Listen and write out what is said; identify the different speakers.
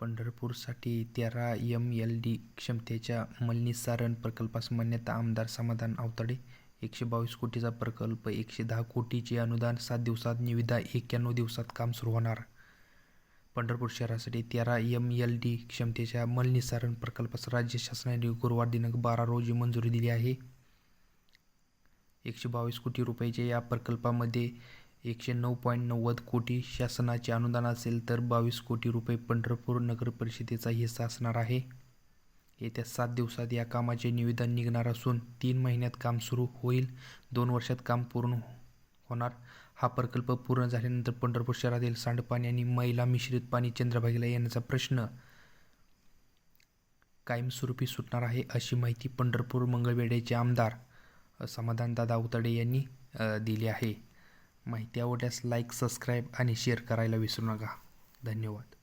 Speaker 1: पंढरपूरसाठी तेरा M L D क्षमतेच्या मलनिस्सारण प्रकल्पास मान्यता आमदार समाधान आवताडे. एकशे बावीस कोटीचा प्रकल्प एकशे दहा कोटीचे अनुदान सात दिवसात निविदा एक्क्याण्णव दिवसात काम सुरू होणार. पंढरपूर शहरासाठी तेरा एम एल डी क्षमतेच्या मलनिस्सारण प्रकल्पास राज्य शासनाने गुरुवार दिनांक बारा रोजी मंजुरी दिली आहे. एकशे बावीस कोटी रुपयाच्या या प्रकल्पामध्ये एकशे नऊ पॉईंट नव्वद कोटी शासनाचे अनुदान असेल तर बावीस कोटी रुपये पंढरपूर नगरपरिषदेचा हिस्सा असणार आहे. येत्या सात दिवसात या कामाचे निवेदन निघणार असून तीन महिन्यात काम सुरू होईल. दोन वर्षात काम पूर्ण होणार. हा प्रकल्प पूर्ण झाल्यानंतर पंढरपूर शहरातील सांडपाणी आणि मैला मिश्रित पाणी चंद्रभागेला येण्याचा प्रश्न कायमस्वरूपी सुटणार आहे अशी माहिती पंढरपूर मंगळवेड्याचे आमदार समाधानदादा अवतडे यांनी दिली आहे. माहिती आवडल्यास लाईक सबस्क्राईब आणि शेअर करायला विसरू नका. धन्यवाद.